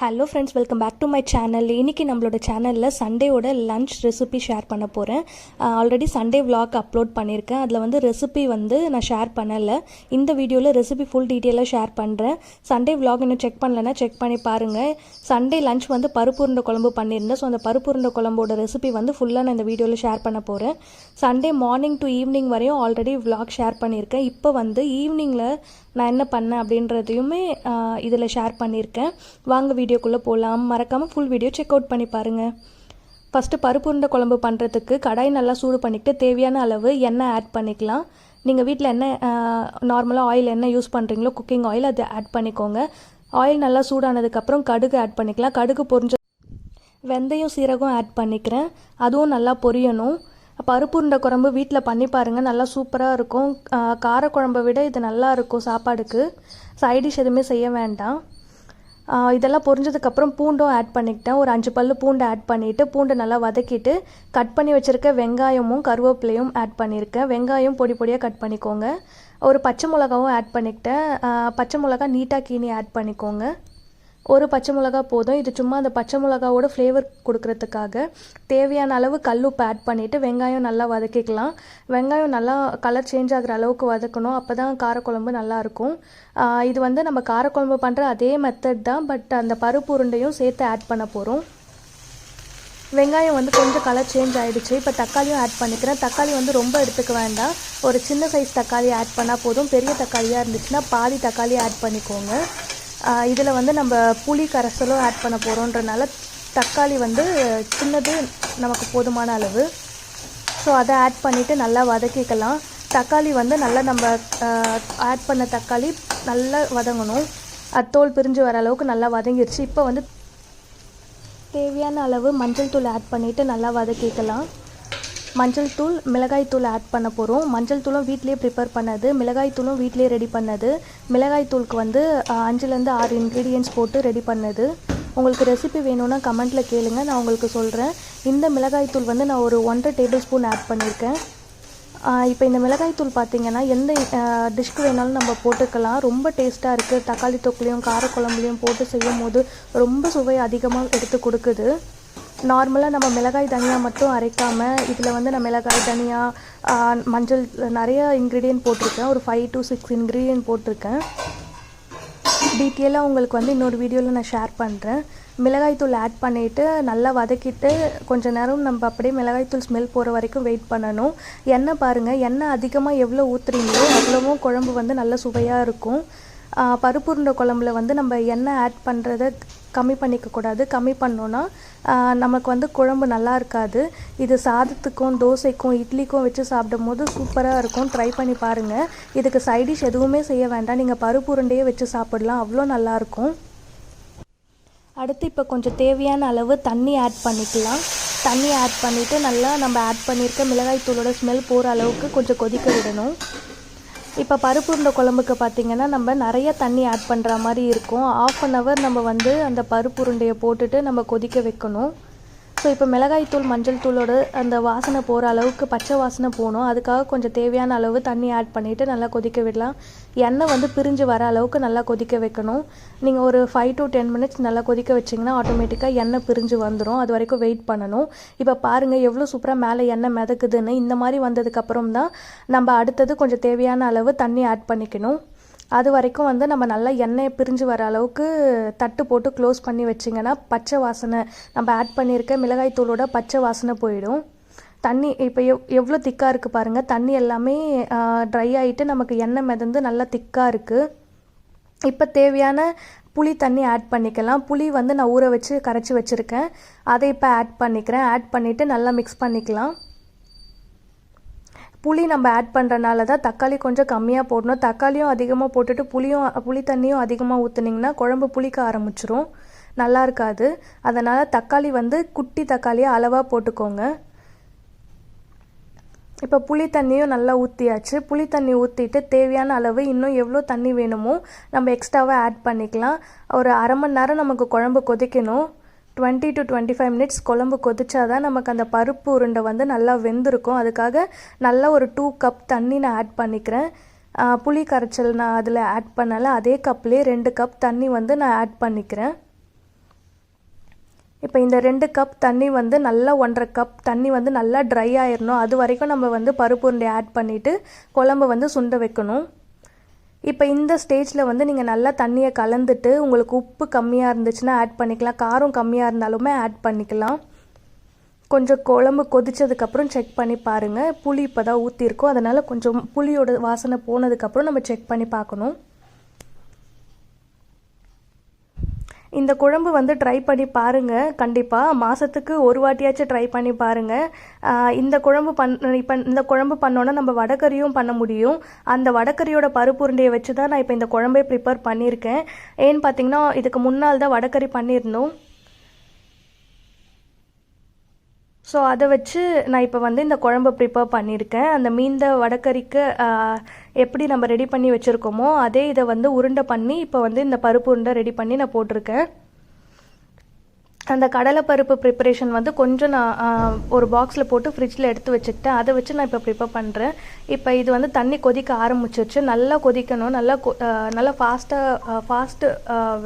Hello friends welcome back to my channel இன்னைக்கு நம்மளோட சேனலில் சண்டேவோட லஞ்ச் ரெசிபி ஷேர் பண்ண போகிறேன் already uh, Sunday vlog upload பண்ணியிருக்கேன் அதில் வந்து ரெசிபி வந்து நான் ஷேர் பண்ணலை. இந்த வீடியோவில் ரெசிபி ஃபுல் டீட்டெயிலாக ஷேர் பண்ணுறேன் சண்டே விலாக் இன்னும் செக் பண்ணலைன்னா செக் பண்ணி பாருங்கள் சண்டே லஞ்ச் வந்து பருப்பு உருண்டை குழம்பு பண்ணியிருந்தேன். ஸோ அந்த பருப்பு உருண்டை குழம்போட ரெசிபி வந்து ஃபுல்லாக நான் இந்த வீடியோவில் ஷேர் பண்ண போகிறேன் சண்டே மார்னிங் டு ஈவினிங் வரையும் ஆல்ரெடி விலாக் ஷேர் பண்ணியிருக்கேன். இப்போ வந்து ஈவினிங்கில் நான் என்ன பண்ணேன் அப்படின்றதையுமே இதில் ஷேர் பண்ணியிருக்கேன். வாங்க வீடியோக்குள்ளே போகலாம் மறக்காமல் ஃபுல் வீடியோ செக் அவுட் பண்ணி பாருங்கள் ஃபஸ்ட்டு பருப்பு உருண்டை குழம்பு பண்ணுறதுக்கு கடாய் நல்லா சூடு பண்ணிக்கிட்டு தேவையான அளவு எண்ணெய் ஆட் பண்ணிக்கலாம். நீங்கள் வீட்டில் என்ன நார்மலாக ஆயில் என்ன யூஸ் பண்ணுறீங்களோ குக்கிங் ஆயில் அதை ஆட் பண்ணிக்கோங்க. ஆயில் நல்லா சூடானதுக்கப்புறம் கடுகு ஆட் பண்ணிக்கலாம். கடுகு பொரிஞ்ச வெந்தயம் சீரகம் ஆட் பண்ணிக்கிறேன். அதுவும் நல்லா பொரியணும். பருப்பு உருண்டை குழம்பு வீட்டில் பண்ணி பாருங்கள் நல்லா சூப்பராக இருக்கும். ஆஹ் காரக்குழம்பை விட இது நல்லா இருக்கும் சாப்பாடுக்கு. சைடிஷ் எதுவுமே செய்ய வேண்டாம். இதெல்லாம் பொரிஞ்சதுக்கப்புறம் பூண்டும் ஆட் பண்ணிக்கிட்டேன். ஒரு அஞ்சு பல்லு பூண்டு ஆட் பண்ணிவிட்டு பூண்டை நல்லா வதக்கிட்டு கட் பண்ணி வச்சுருக்க வெங்காயமும் கருவேப்பிலையும் ஆட் பண்ணியிருக்கேன் வெங்காயம் பொடி பொடியாக கட் பண்ணிக்கோங்க. ஒரு பச்சை மிளகாவும் ஆட் பண்ணிக்கிட்டேன். பச்சை மிளகா நீட்டாக கீனி ஆட் பண்ணிக்கோங்க. ஒரு பச்சை மிளகா போதும். இது சும்மா அந்த பச்சை மிளகாவோட ஃப்ளேவர் கொடுக்கறதுக்காக தேவையான அளவு கல்லுப்பு ஆட் பண்ணிவிட்டு வெங்காயம் நல்லா வதக்கிக்கலாம். வெங்காயம் நல்லா கலர் சேஞ்ச் ஆகிற அளவுக்கு வதக்கணும். அப்போ தான் காரக்குழம்பு நல்லாயிருக்கும் இது வந்து நம்ம காரக்குழம்பு பண்ணுற அதே மெத்தட் தான் பட் அந்த பருப்பு உருண்டையும் சேர்த்து ஆட் பண்ண போகிறோம் வெங்காயம் வந்து கொஞ்சம் கலர் சேஞ்ச் ஆகிடுச்சு இப்போ தக்காளியும் ஆட் பண்ணிக்கிறேன். தக்காளி வந்து ரொம்ப எடுத்துக்க வேண்டாம். ஒரு சின்ன சைஸ் தக்காளி ஆட் பண்ணால் போதும். பெரிய தக்காளியாக இருந்துச்சுன்னா பாதி தக்காளி ஆட் பண்ணிக்கோங்க. இதில் வந்து நம்ம புளி கரைசலும் ஆட் பண்ண போகிறோன்றனால தக்காளி வந்து சின்னது நமக்கு போதுமான அளவு. ஸோ அதை ஆட் பண்ணிவிட்டு நல்லா வதக்கிக்கலாம். தக்காளி வந்து நல்லா நம்ம ஆட் பண்ண தக்காளி நல்லா வதங்கணும். அது தோல் பிரிஞ்சு வர அளவுக்கு நல்லா வதங்கிருச்சு. இப்போ வந்து தேவையான அளவு மஞ்சள் தூள் ஆட் பண்ணிவிட்டு நல்லா வதக்கிக்கலாம். மஞ்சள் தூள் மிளகாய் தூள் ஆட் பண்ண போகிறோம் மஞ்சள் தூளும் வீட்லேயே ப்ரிப்பேர் பண்ணது மிளகாய் தூளும் வீட்லேயே ரெடி பண்ணது. மிளகாய் தூளுக்கு வந்து அஞ்சுலேருந்து ஆறு இன்க்ரீடியன்ஸ் போட்டு ரெடி பண்ணது. உங்களுக்கு ரெசிபி வேணும்னா கமெண்ட்டில் கேளுங்கள் நான் உங்களுக்கு சொல்கிறேன் இந்த மிளகாய் தூள் வந்து நான் ஒரு ஒன்றரை டேபிள் ஸ்பூன் ஆட் பண்ணியிருக்கேன் இப்போ இந்த மிளகாய் தூள் பார்த்தீங்கன்னா எந்த டிஷ்க்கு வேணாலும் நம்ம போட்டுக்கலாம். ரொம்ப டேஸ்ட்டாக இருக்குது தக்காளி தொக்குலையும் காரக்குழம்புலையும் போட்டு செய்யும் போது ரொம்ப சுவை அதிகமாக எடுத்து கொடுக்குது. நார்மலாக நம்ம மிளகாய் தனியாக மட்டும் அரைக்காமல் இதில் வந்து நான் மிளகாய் தனியாக மஞ்சள் நிறைய இன்க்ரீடியன்ட் போட்டிருக்கேன். ஒரு ஃபைவ் டு சிக்ஸ் இன்க்ரீடியன்ட் போட்டிருக்கேன். டீட்டெயிலாக உங்களுக்கு வந்து இன்னொரு வீடியோவில் நான் ஷேர் பண்ணுறேன் மிளகாய்த்தூள் ஆட் பண்ணிவிட்டு நல்லா வதக்கிட்டு கொஞ்ச நேரம் நம்ம அப்படியே மிளகாய்த்தூள் ஸ்மெல் போகிற வரைக்கும் வெயிட் பண்ணணும். எண்ணெய் பாருங்கள் எண்ணெய் அதிகமாக எவ்வளோ ஊற்றுறீங்களோ அவ்வளோவும் குழம்பு வந்து நல்ல சுவையாக இருக்கும். ஆஹ் பருப்பு உருண்டை குழம்புல வந்து நம்ம எண்ணெய் ஆட் பண்ணுறத கம்மி பண்ணிக்கக்கூடாது கம்மி பண்ணோன்னா நமக்கு வந்து குழம்பு நல்லா இருக்காது. இது சாதத்துக்கும் தோசைக்கும் இட்லிக்கும் வச்சு சாப்பிடும் போது சூப்பராக இருக்கும். ட்ரை பண்ணி பாருங்கள் இதுக்கு சைடிஷ் எதுவுமே செய்ய வேண்டாம். நீங்கள் பருப்பு உருண்டையே வச்சு சாப்பிடலாம். அவ்வளோ நல்லாயிருக்கும் அடுத்து இப்போ கொஞ்சம் தேவையான அளவு தண்ணி ஆட் பண்ணிக்கலாம். தண்ணி ஆட் பண்ணிவிட்டு நல்லா நம்ம ஆட் பண்ணியிருக்க மிளகாய் தூளோட ஸ்மெல் போகிற அளவுக்கு கொஞ்சம் கொதிக்க விடணும். இப்போ பருப்பு உருண்டை குழம்புக்கு பார்த்தீங்கன்னா நம்ம நிறைய தண்ணி ஆட் பண்ணுற மாதிரி இருக்கும். ஆஃப் அன் ஹவர் நம்ம வந்து அந்த பருப்பு உருண்டையை போட்டுட்டு நம்ம கொதிக்க வைக்கணும். ஸோ இப்போ மிளகாய் தூள் மஞ்சள் தூளோட அந்த வாசனை போகிற அளவுக்கு பச்சை வாசனை போகணும். அதுக்காக கொஞ்சம் தேவையான அளவு தண்ணி ஆட் பண்ணிவிட்டு நல்லா கொதிக்க விடலாம். எண்ணெய் வந்து பிரிஞ்சு வர அளவுக்கு நல்லா கொதிக்க வைக்கணும். நீங்கள் ஒரு ஃபைவ் டு டென் மினிட்ஸ் நல்லா கொதிக்க வச்சிங்கன்னா ஆட்டோமேட்டிக்காக எண்ணெய் பிரிஞ்சு வந்துடும் அது வரைக்கும் வெயிட் பண்ணணும். இப்போ பாருங்கள் எவ்வளோ சூப்பராக மேலே எண்ணெய் மிதக்குதுன்னு. இந்த மாதிரி வந்ததுக்கப்புறம் தான் நம்ம அடுத்தது கொஞ்சம் தேவையான அளவு தண்ணி ஆட் பண்ணிக்கணும். அது வரைக்கும் வந்து நம்ம நல்லா எண்ணெயை பிரிஞ்சு வர அளவுக்கு தட்டு போட்டு க்ளோஸ் பண்ணி வச்சிங்கன்னா பச்சை வாசனை. நம்ம ஆட் பண்ணியிருக்க மிளகாய் தூளோட பச்சை வாசனை போயிடும். தண்ணி இப்போ எவ் எவ்வளோ திக்காக இருக்குது பாருங்கள் தண்ணி எல்லாமே ட்ரை ஆகிட்டு நமக்கு எண்ணெய் மிதந்து நல்லா திக்காக இருக்குது இப்போ தேவையான புளி தண்ணி ஆட் பண்ணிக்கலாம். புளி வந்து நான் ஊற வச்சு கரைச்சி வச்சுருக்கேன். அதை இப்போ ஆட் பண்ணிக்கிறேன். ஆட் பண்ணிவிட்டு நல்லா மிக்ஸ் பண்ணிக்கலாம். புளி நம்ம ஆட் பண்ணுறனால தான் தக்காளி கொஞ்சம் கம்மியாக போடணும். தக்காளியும் அதிகமாக போட்டுட்டு புளியும் புளி தண்ணியும் அதிகமாக ஊற்றுனீங்கன்னா குழம்பு புளிக்க ஆரம்பிச்சிரும். நல்லா இருக்காது. அதனால் தக்காளி வந்து குட்டி தக்காளியாக அளவாக போட்டுக்கோங்க. இப்போ புளி தண்ணியும் நல்லா ஊற்றியாச்சு புளி தண்ணி ஊற்றிட்டு தேவையான அளவு இன்னும் எவ்வளோ தண்ணி வேணுமோ நம்ம எக்ஸ்ட்ராவாக ஆட் பண்ணிக்கலாம். ஒரு அரை மணி நேரம் நமக்கு குழம்பு கொதிக்கணும். Twenty to twenty five minutes குழம்பு கொதிச்சாதான் நமக்கு அந்த பருப்பு உருண்டை வந்து நல்லா வெந்திருக்கும். அதுக்காக நல்லா ஒரு டூ கப் தண்ணி நான் ஆட் பண்ணிக்கிறேன். புளி கரைச்சல் நான் அதில் ஆட் பண்ணலை. அதே கப்லேயே ரெண்டு கப் தண்ணி வந்து நான் ஆட் பண்ணிக்கிறேன். இப்போ இந்த ரெண்டு கப் தண்ணி வந்து நல்லா ஒன்றரை கப் தண்ணி வந்து நல்லா ட்ரை ஆயிடணும் அது வரைக்கும் நம்ம வந்து பருப்பு உருண்டை ஆட் பண்ணிவிட்டு குழம்பு வந்து சுண்ட வைக்கணும். இப்போ இந்த ஸ்டேஜில் வந்து நீங்கள் நல்லா தண்ணியை கலந்துட்டு உங்களுக்கு உப்பு கம்மியாக இருந்துச்சுன்னா ஆட் பண்ணிக்கலாம். காரம் கம்மியாக இருந்தாலுமே ஆட் பண்ணிக்கலாம். கொஞ்சம் குழம்பு கொதிச்சதுக்கப்புறம் செக் பண்ணி பாருங்கள் புளி இப்போ தான் ஊற்றிருக்கோம் அதனால் கொஞ்சம் புளியோட வாசனை போனதுக்கப்புறம் நம்ம செக் பண்ணி பார்க்கணும். இந்த குழம்பு வந்து ட்ரை பண்ணி பாருங்கள் கண்டிப்பாக மாதத்துக்கு ஒரு வாட்டியாச்சும் ட்ரை பண்ணி பாருங்கள் இந்த குழம்பு பண் இப்போ இந்த குழம்பு பண்ணோன்னா நம்ம வடகறியும் பண்ண முடியும். அந்த வடகறியோட பருப்பு உருண்டையை வச்சு தான் நான் இப்போ இந்த குழம்பே ப்ரிப்பேர் பண்ணியிருக்கேன். ஏன்னு பார்த்தீங்கன்னா இதுக்கு முன்னால் தான் வடகறி பண்ணியிருந்தோம். ஸோ அதை வச்சு நான் இப்போ வந்து இந்த குழம்பு ப்ரிப்பேர் பண்ணியிருக்கேன் அந்த மீந்த வடக்கறிக்கு எப்படி நம்ம ரெடி பண்ணி வச்சுருக்கோமோ அதே இதை வந்து உருண்டை பண்ணி இப்போ வந்து இந்த பருப்பு உருண்டை ரெடி பண்ணி நான் போட்டிருக்கேன். அந்த கடலைப்பருப்பு ப்ரிப்பரேஷன் வந்து கொஞ்சம் நான் ஒரு பாக்ஸில் போட்டு ஃப்ரிட்ஜில் எடுத்து வச்சுக்கிட்டேன். அதை வச்சு நான் இப்போ ப்ரிப்பேர் பண்ணுறேன் இப்போ இது வந்து தண்ணி கொதிக்க ஆரம்பிச்சிருச்சு. நல்லா கொதிக்கணும். நல்லா கொ நல்லா ஃபாஸ்ட்டாக ஃபாஸ்ட்டு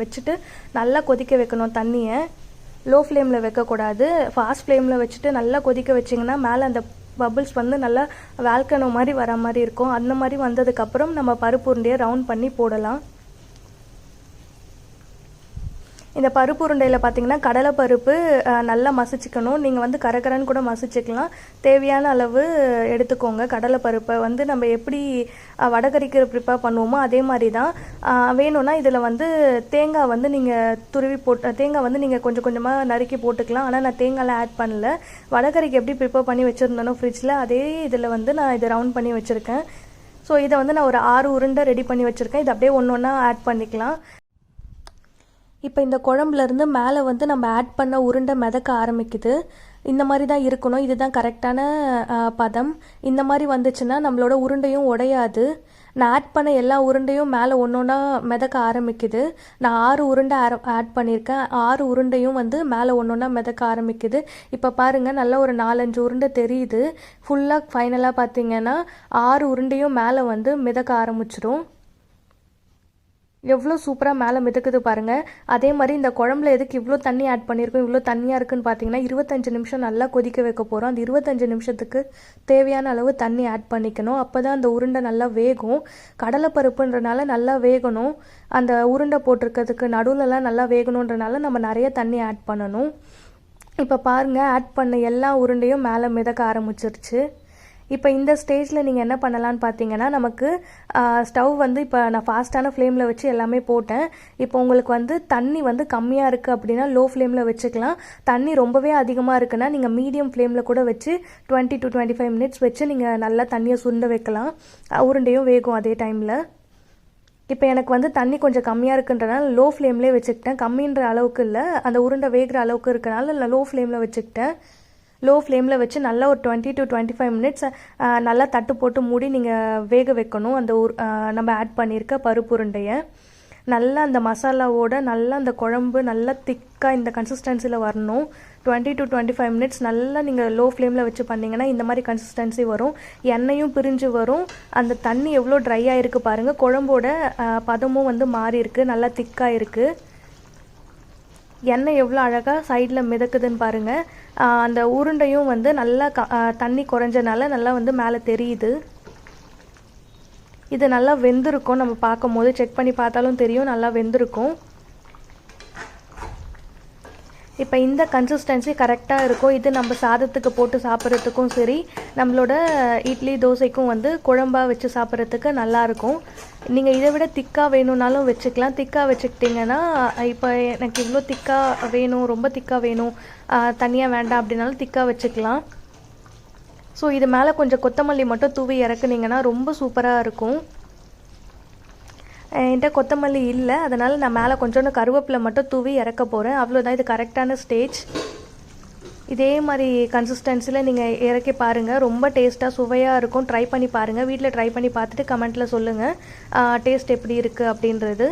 வச்சுட்டு நல்லா கொதிக்க வைக்கணும் தண்ணியை. லோ ஃப்ளேமில் வைக்கக்கூடாது. ஃபாஸ்ட் ஃப்ளேமில் வச்சுட்டு நல்லா கொதிக்க வச்சிங்கன்னா மேலே அந்த பபிள்ஸ் வந்து நல்லா வேல்கனோ மாதிரி வர மாதிரி இருக்கும். அந்த மாதிரி வந்ததுக்கப்புறம் நம்ம பருப்பு உருண்டையை ரவுண்ட் பண்ணி போடலாம். இந்த பருப்பு உருண்டையில் பார்த்தீங்கன்னா கடலை பருப்பு நல்லா மசிச்சுக்கணும். நீங்கள் வந்து கரகரன்னு கூட மசிச்சுக்கலாம். தேவையான அளவு எடுத்துக்கோங்க. கடலை பருப்பை வந்து நம்ம எப்படி வடகறிக்கு ப்ரிப்பேர் பண்ணுவோமோ அதே மாதிரி தான் வேணும்னா இதில் வந்து தேங்காய் வந்து நீங்கள் துருவி போட்டு தேங்காய் வந்து நீங்கள் கொஞ்சம் கொஞ்சமாக நறுக்கி போட்டுக்கலாம். ஆனால் நான் தேங்காய்லாம் ஆட் பண்ணல. வடகறிக்கு எப்படி ப்ரிப்பேர் பண்ணி வச்சுருந்தேனோ ஃப்ரிட்ஜில் அதே இதில் வந்து நான் இதை ரவுண்ட் பண்ணி வச்சுருக்கேன். ஸோ இதை வந்து நான் ஒரு ஆறு உருண்டை ரெடி பண்ணி வச்சுருக்கேன். இது அப்படியே ஒன்று ஒன்றா ஆட் பண்ணிக்கலாம். இப்போ இந்த குழம்புலேருந்து மேலே வந்து நம்ம ஆட் பண்ண உருண்டை மிதக்க ஆரம்பிக்குது. இந்த மாதிரி தான் இருக்கணும். இதுதான் கரெக்டான பதம். இந்த மாதிரி வந்துச்சுன்னா நம்மளோட உருண்டையும் உடையாது. நான் ஆட் பண்ண எல்லா உருண்டையும் மேலே ஒன்று ஒன்றா மிதக்க ஆரம்பிக்குது. நான் ஆறு உருண்டை ஆட் பண்ணியிருக்கேன் ஆறு உருண்டையும் வந்து மேலே ஒன்று ஒன்றா மிதக்க ஆரம்பிக்குது. இப்போ பாருங்கள் நல்லா ஒரு நாலஞ்சு உருண்டை தெரியுது. ஃபுல்லாக ஃபைனலாக பார்த்தீங்கன்னா ஆறு உருண்டையும் மேலே வந்து மிதக்க ஆரம்பிச்சிடும் எவ்வளோ சூப்பராக மேலே மிதக்குது பாருங்கள் அதே மாதிரி இந்த குழம்புல எதுக்கு இவ்வளோ தண்ணி ஆட் பண்ணியிருக்கோம் இவ்வளோ தண்ணியாக இருக்குன்னு பார்த்தீங்கன்னா இருபத்தஞ்சு நிமிஷம் நல்லா கொதிக்க வைக்க போகிறோம் அந்த இருபத்தஞ்சு நிமிஷத்துக்கு தேவையான அளவு தண்ணி ஆட் பண்ணிக்கணும். அப்போ தான் அந்த உருண்டை நல்லா வேகும். கடலைப்பருப்புன்றனால நல்லா வேகணும். அந்த உருண்டை போட்டிருக்கிறதுக்கு நடுவுலலாம் நல்லா வேகணுன்றனால நம்ம நிறைய தண்ணி ஆட் பண்ணணும். இப்போ பாருங்கள் ஆட் பண்ண எல்லா உருண்டையும் மேலே மிதக்க ஆரம்பிச்சிருச்சு. இப்போ இந்த ஸ்டேஜில் நீங்கள் என்ன பண்ணலான்னு பார்த்தீங்கன்னா நமக்கு ஸ்டவ் வந்து இப்போ நான் ஃபாஸ்ட்டான ஃப்ளேமில் வச்சு எல்லாமே போட்டேன். இப்போ உங்களுக்கு வந்து தண்ணி வந்து கம்மியாக இருக்குது அப்படின்னா லோ ஃப்ளேமில் வச்சுக்கலாம். தண்ணி ரொம்பவே அதிகமாக இருக்குன்னா நீங்கள் மீடியம் ஃப்ளேமில் கூட வச்சு twenty to twenty five minutes வச்சு நீங்கள் நல்லா தண்ணியை சுண்ட வைக்கலாம். உருண்டையும் வேகும் அதே டைமில் இப்போ எனக்கு வந்து தண்ணி கொஞ்சம் கம்மியாக இருக்குன்றனால லோ ஃப்ளேம்லேயே வச்சுக்கிட்டேன். கம்மின்ற அளவுக்கு இல்லை. அந்த உருண்டை வேகிற அளவுக்கு இருக்கனால லோ ஃப்ளேமில் வச்சுக்கிட்டேன். லோ ஃப்ளேமில் வச்சு நல்லா ஒரு twenty to twenty five minutes நல்லா தட்டு போட்டு மூடி நீங்கள் வேக வைக்கணும். அந்த நம்ம ஆட் பண்ணியிருக்க பருப்பு உருண்டையை. நல்லா அந்த மசாலாவோட நல்லா அந்த குழம்பு நல்லா திக்காக இந்த கன்சிஸ்டன்சியில் வரணும். Twenty to twenty five minutes நல்லா நீங்கள் லோ ஃப்ளேமில் வச்சு பண்ணிங்கன்னா இந்த மாதிரி கன்சிஸ்டன்சி வரும். எண்ணெயும் பிரிஞ்சு வரும். அந்த தண்ணி எவ்வளோ ட்ரை ஆகிருக்கு பாருங்கள் குழம்போட பதமும் வந்து மாறி இருக்குது நல்லா திக்காக இருக்குது எண்ணெய் எவ்வளோ அழகாக சைடில் மிதக்குதுன்னு பாருங்கள் அந்த உருண்டையும் வந்து நல்லா க தண்ணி குறைஞ்சனால நல்லா வந்து மேலே தெரியுது. இது நல்லா வெந்திருக்கும். நம்ம பார்க்கும் போது செக் பண்ணி பார்த்தாலும் தெரியும் நல்லா வெந்திருக்கும். இப்போ இந்த கன்சிஸ்டன்சி கரெக்டாக இருக்கும் இது நம்ம சாதத்துக்கு போட்டு சாப்பிட்றதுக்கும் சரி நம்மளோட இட்லி தோசைக்கும் வந்து குழம்பாக வச்சு சாப்பிட்றதுக்கு நல்லாயிருக்கும் நீங்கள் இதை விட திக்காக வேணும்னாலும் வச்சுக்கலாம். திக்காக வச்சுக்கிட்டிங்கன்னா இப்போ எனக்கு இவ்வளோ திக்காக வேணும் ரொம்ப திக்காக வேணும் தனியாக வேண்டாம் அப்படின்னாலும் திக்காக வச்சுக்கலாம். ஸோ இது மேலே கொஞ்சம் கொத்தமல்லி மட்டும் தூவி இறக்குனீங்கன்னா ரொம்ப சூப்பராக இருக்கும். என்கிட்ட கொத்தமல்லி இல்லை. அதனால் நான் மேலே கொஞ்சோண்டு கருவேப்பிலை மட்டும் தூவி இறக்க போகிறேன் அவ்வளோதான் இது கரெக்டான ஸ்டேஜ் இதே மாதிரி கன்சிஸ்டன்சியில் நீங்கள் இறக்கி பாருங்கள் ரொம்ப டேஸ்ட்டாக சுவையாக இருக்கும். ட்ரை பண்ணி பாருங்கள் வீட்டில் ட்ரை பண்ணி பார்த்துட்டு கமெண்ட்டில் சொல்லுங்கள் டேஸ்ட் எப்படி இருக்குது அப்படின்றது.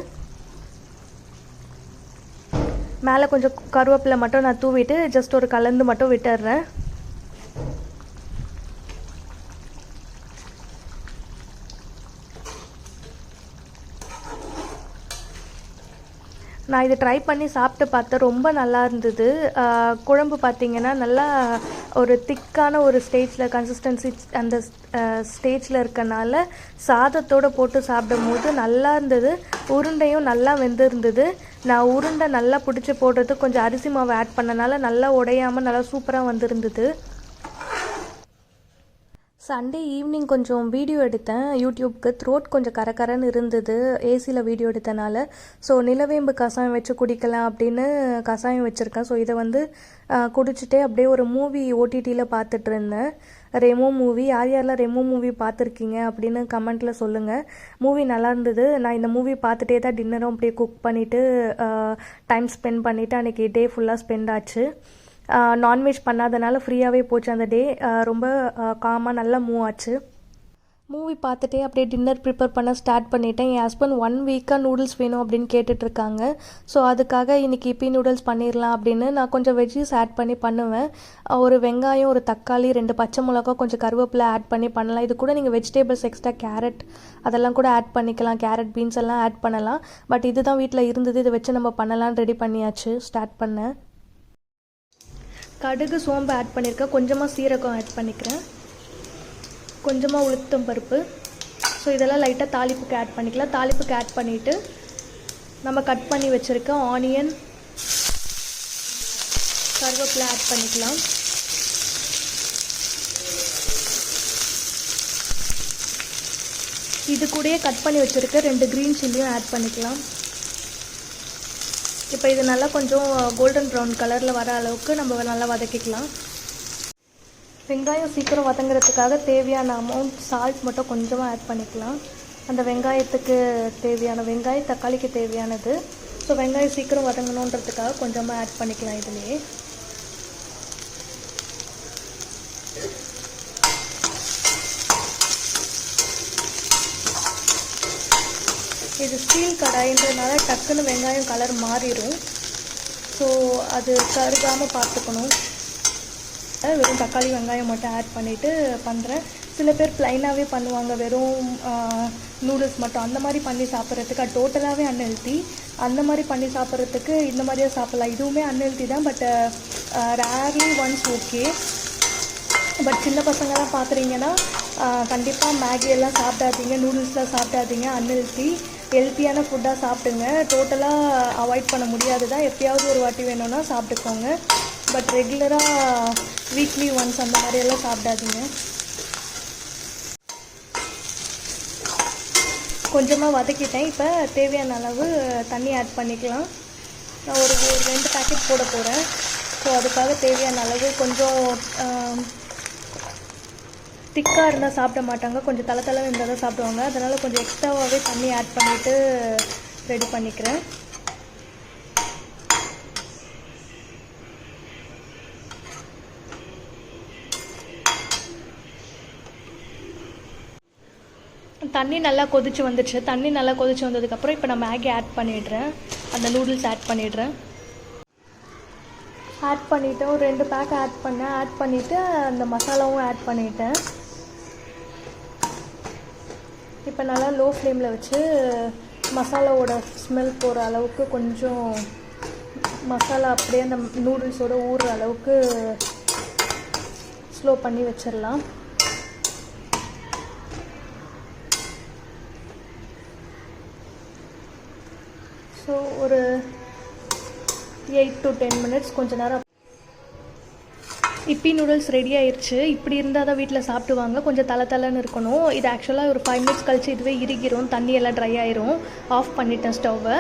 மேலே கொஞ்சம் கருவேப்பிலை மட்டும் நான் தூவிட்டு ஜஸ்ட் ஒரு கலந்து மட்டும் விட்டுடுறேன் நான் இது ட்ரை பண்ணி சாப்பிட்டு பார்த்தேன். ரொம்ப நல்லா இருந்தது. குழம்பு பார்த்தீங்கன்னா நல்லா ஒரு திக்கான ஒரு ஸ்டேஜில் கன்சிஸ்டன்சி அந்த ஸ்டேஜில் இருக்கனால சாதத்தோடு போட்டு சாப்பிடும்போது நல்லா இருந்தது. உருண்டையும் நல்லா வெந்திருந்தது. நான் உருண்டை நல்லா பிடிச்சி போடுறது கொஞ்சம் அரிசி மாவு ஆட் பண்ணனால நல்லா உடையாமல் நல்லா சூப்பராக வந்திருந்தது. சண்டே ஈவினிங் கொஞ்சம் வீடியோ எடுத்தேன். யூடியூப்க்கு த்ரோட் கொஞ்சம் கரகரன்னு இருந்தது. ஏசியில் வீடியோ எடுத்தனால. ஸோ நிலவேம்பு கஷாயம் வச்சு குடிக்கலாம் அப்படின்னு கஷாயம் வச்சுருக்கேன். ஸோ இதை வந்து குடிச்சிட்டே அப்படியே ஒரு மூவி ஓடிடியில் பார்த்துட்டு இருந்தேன். ரெமோ மூவி யார் யாரெல்லாம் ரெமோ மூவி பார்த்துருக்கீங்க அப்படின்னு கமெண்ட்டில் சொல்லுங்கள் மூவி நல்லா இருந்தது. நான் இந்த மூவி பார்த்துட்டே தான் டின்னரும் அப்படியே குக் பண்ணிவிட்டு டைம் ஸ்பெண்ட் பண்ணிவிட்டு அன்றைக்கி டே ஃபுல்லாக ஸ்பெண்ட் ஆச்சு. நான்வெஜ் பண்ணாதனால ஃப்ரீயாகவே போச்சு அந்த டே ரொம்ப காமாக நல்லா மூவ் ஆச்சு. மூவி பார்த்துட்டே அப்படியே டின்னர் ப்ரிப்பேர் பண்ண ஸ்டார்ட் பண்ணிட்டேன். என் ஹஸ்பண்ட் ஒன் வீக்காக நூடுல்ஸ் வேணும் அப்படின்னு கேட்டுட்ருக்காங்க ஸோ அதுக்காக இன்னைக்கு இப்பி நூடுல்ஸ் பண்ணிடலாம் அப்படின்னு நான் கொஞ்சம் வெஜ்ஜஸ் ஆட் பண்ணி பண்ணுவேன். ஒரு வெங்காயம் ஒரு தக்காளி ரெண்டு பச்சை மிளகா கொஞ்சம் கருவேப்பிலை ஆட் பண்ணி பண்ணலாம். இது கூட நீங்கள் வெஜிடேபிள்ஸ் எக்ஸ்ட்ரா கேரட் அதெல்லாம் கூட ஆட் பண்ணிக்கலாம். கேரட் பீன்ஸ் எல்லாம் ஆட் பண்ணலாம். பட் இதுதான் வீட்டில் இருந்தது. இதை வச்சு நம்ம பண்ணலாம்னு ரெடி பண்ணியாச்சு. ஸ்டார்ட் பண்ணேன். கடுகு சோம்பு ஆட் பண்ணியிருக்கேன் கொஞ்சமாக சீரகம் ஆட் பண்ணிக்கிறேன். கொஞ்சமாக உளுத்தம் பருப்பு. ஸோ இதெல்லாம் லைட்டாக தாளிப்புக்கு ஆட் பண்ணிக்கலாம். தாளிப்புக்கு ஆட் பண்ணிவிட்டு நம்ம கட் பண்ணி வச்சுருக்க ஆனியன் கருவேப்பிலை ஆட் பண்ணிக்கலாம். இது கூடயே கட் பண்ணி வச்சுருக்க ரெண்டு க்ரீன் சில்லியும் ஆட் பண்ணிக்கலாம். இப்போ இது நல்லா கொஞ்சம் கோல்டன் ப்ரௌன் கலரில் வர அளவுக்கு நம்ம நல்லா வதக்கிக்கலாம். வெங்காயம் சீக்கிரம் வதங்குறதுக்காக தேவையான அமௌண்ட் சால்ட் மட்டும் கொஞ்சமாக ஆட் பண்ணிக்கலாம். அந்த வெங்காயத்துக்கு தேவையான வெங்காயம் தக்காளிக்கு தேவையானது. ஸோ வெங்காயம் சீக்கிரம் வதங்கணுன்றதுக்காக கொஞ்சமாக ஆட் பண்ணிக்கலாம் இதுலேயே. இது ஸ்டீல் கடாயின்றதுனால டக்குன்னு வெங்காயம் கலர் மாறிடும் ஸோ அது கருகாமல் பார்த்துக்கணும். வெறும் தக்காளி வெங்காயம் மட்டும் ஆட் பண்ணிவிட்டு பண்ணுறேன் சில பேர் ப்ளைனாகவே பண்ணுவாங்க. வெறும் நூடுல்ஸ் மட்டும். அந்த மாதிரி பண்ணி சாப்பிட்றதுக்கு அது டோட்டலாகவே அன்ஹெல்த்தி அந்த மாதிரி பண்ணி சாப்பிட்றதுக்கு இந்த மாதிரியே சாப்பிட்லாம். இதுவுமே அன்ஹெல்த்தி தான் but rarely once okay but சின்ன பசங்களாம் பார்க்குறீங்கன்னா கண்டிப்பாக மேகி எல்லாம் சாப்பிடாதீங்க. நூடுல்ஸ்லாம் சாப்பிடாதீங்க. அன்ஹெல்த்தி ஹெல்த்தியான ஃபுட்டாக சாப்பிடுங்க. டோட்டலாக அவாய்ட் பண்ண முடியாது தான் எப்பயாவது ஒரு வாட்டி வேணும்னா சாப்பிட்டுக்கோங்க. பட் ரெகுலராக வீக்லி ஒன்ஸ் அந்த மாதிரியெல்லாம் சாப்பிடாதீங்க. கொஞ்சமாக வதக்கிட்டேன். இப்போ தேவையான அளவு தண்ணி ஆட் பண்ணிக்கலாம். நான் ஒரு ஒரு ரெண்டு பேக்கெட் போட போகிறேன் ஸோ அதுக்காக தேவையான அளவு கொஞ்சம் திக்காக இருந்தால் சாப்பிட மாட்டாங்க. கொஞ்சம் தலை தலை இருந்தால் தான் சாப்பிடுவாங்க. அதனால் கொஞ்சம் எக்ஸ்ட்ராவாகவே தண்ணி ஆட் பண்ணிவிட்டு ரெடி பண்ணிக்கிறேன். தண்ணி நல்லா கொதிச்சு வந்துடுச்சு தண்ணி நல்லா கொதிச்சு வந்ததுக்கப்புறம் இப்போ நான் மேகி ஆட் பண்ணிடுறேன். அந்த நூடுல்ஸ் ஆட் பண்ணிடுறேன். ஆட் பண்ணிவிட்டு ஒரு ரெண்டு பேக் ஆட் பண்ணேன். ஆட் பண்ணிவிட்டு அந்த மசாலாவும் ஆட் பண்ணிட்டேன். நல்லா லோ ஃப்ளேமில் வச்சு மசாலாவோட ஸ்மெல் போகிற அளவுக்கு கொஞ்சம் மசாலா அப்படியே அந்த நூடுல்ஸோட ஊறுற அளவுக்கு ஸ்லோ பண்ணி வச்சிடலாம் ஸோ ஒரு எயிட் டு டென் மினிட்ஸ் கொஞ்ச நேரம் இப்பி நூடுல்ஸ் ரெடி ஆயிடுச்சு இப்படி இருந்தால் தான் வீட்டில் சாப்பிடுவாங்க. கொஞ்சம் தலை தலைன்னு இருக்கணும். இது ஆக்சுவலாக ஒரு ஃபைவ் மினிட்ஸ் கழிச்சு இதுவே இறுகிரும். தண்ணி எல்லாம் ட்ரை ஆயிரும். ஆஃப் பண்ணிட்டேன் ஸ்டவ்வை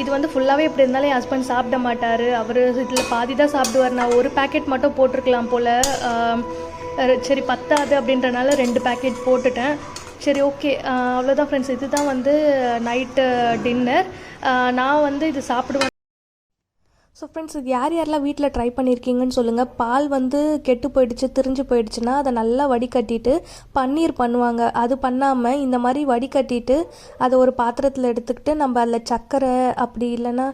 இது வந்து ஃபுல்லாகவே இப்படி இருந்தாலும் என் ஹஸ்பண்ட் சாப்பிட மாட்டார். அவர் இதில் பாதி தான் சாப்பிடுவார். நான் ஒரு பேக்கெட் மட்டும் போட்டிருக்கலாம் போல். சரி பத்தாது அப்படின்றனால ரெண்டு பேக்கெட் போட்டுட்டேன். சரி ஓகே அவ்வளோதான் ஃப்ரெண்ட்ஸ் இதுதான் வந்து நைட்டு டின்னர் நான் வந்து இது சாப்பிடுவேன். ஸோ ஃப்ரெண்ட்ஸ் இது யார் யாரெல்லாம் வீட்டில் ட்ரை பண்ணியிருக்கீங்கன்னு சொல்லுங்கள் பால் வந்து கெட்டு போயிடுச்சு திரிஞ்சு போயிடுச்சுன்னா அதை நல்லா வடிகட்டிட்டு பன்னீர் பண்ணுவாங்க. அது பண்ணாமல் இந்த மாதிரி வடிகட்டிட்டு அதை ஒரு பாத்திரத்தில் எடுத்துக்கிட்டு நம்ம அதில் சர்க்கரை அப்படி இல்லைன்னா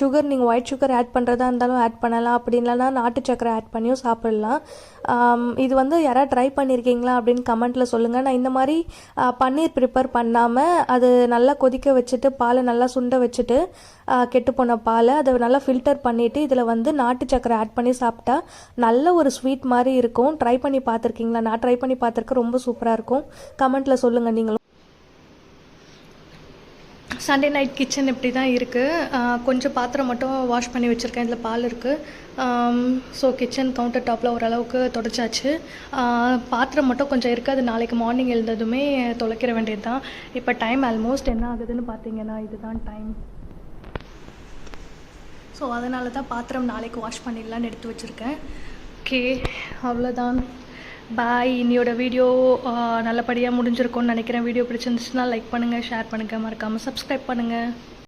சுகர் நீங்கள் ஒயிட் சுகர் ஆட் பண்ணுறதா இருந்தாலும் ஆட் பண்ணலாம். அப்படி இல்லைனா நாட்டு சர்க்கரை ஆட் பண்ணியும் சாப்பிடலாம். இது வந்து யாராவது ட்ரை பண்ணியிருக்கீங்களா அப்படின்னு கமெண்ட்டில் சொல்லுங்கள் நான் இந்த மாதிரி பன்னீர் ப்ரிப்பேர் பண்ணாமல் அது நல்லா கொதிக்க வச்சுட்டு பாலை நல்லா சுண்ட வச்சுட்டு கெட்டுப்போன பாலை அதை நல்லா ஃபில்டர் பண்ணிவிட்டு இதில் வந்து நாட்டு சக்கரை ஆட் பண்ணி சாப்பிட்டா நல்ல ஒரு ஸ்வீட் மாதிரி இருக்கும். ட்ரை பண்ணி பார்த்துருக்கீங்களா? நான் ட்ரை பண்ணி பார்த்துருக்கேன் ரொம்ப சூப்பராக இருக்கும். கமெண்ட்டில் சொல்லுங்கள் நீங்களும். சண்டே நைட் கிச்சன் இப்படி தான் இருக்குது கொஞ்சம் பாத்திரம் மட்டும் வாஷ் பண்ணி வச்சுருக்கேன். இதில் பால் இருக்குது ஸோ கிச்சன் கவுண்டர் டாப்பில் ஓரளவுக்கு தொடச்சாச்சு. பாத்திரம் மட்டும் கொஞ்சம் இருக்குது. அது நாளைக்கு மார்னிங் எழுந்ததுமே துளைக்கிற வேண்டியது தான் இப்போ டைம் ஆல்மோஸ்ட் என்ன ஆகுதுன்னு பார்த்தீங்கன்னா இதுதான் டைம் ஸோ அதனால தான் பாத்திரம் நாளைக்கு வாஷ் பண்ணிடலான்னு எடுத்து வச்சுருக்கேன். ஓகே அவ்வளோதான் பாய் இன்னையோட வீடியோ நல்லபடியாக முடிஞ்சிருக்கும்னு நினைக்கிறேன். வீடியோ பிடிச்சிருந்துச்சுன்னா லைக் பண்ணுங்கள் ஷேர் பண்ணுங்கள் மறக்காமல் சப்ஸ்கிரைப் பண்ணுங்கள்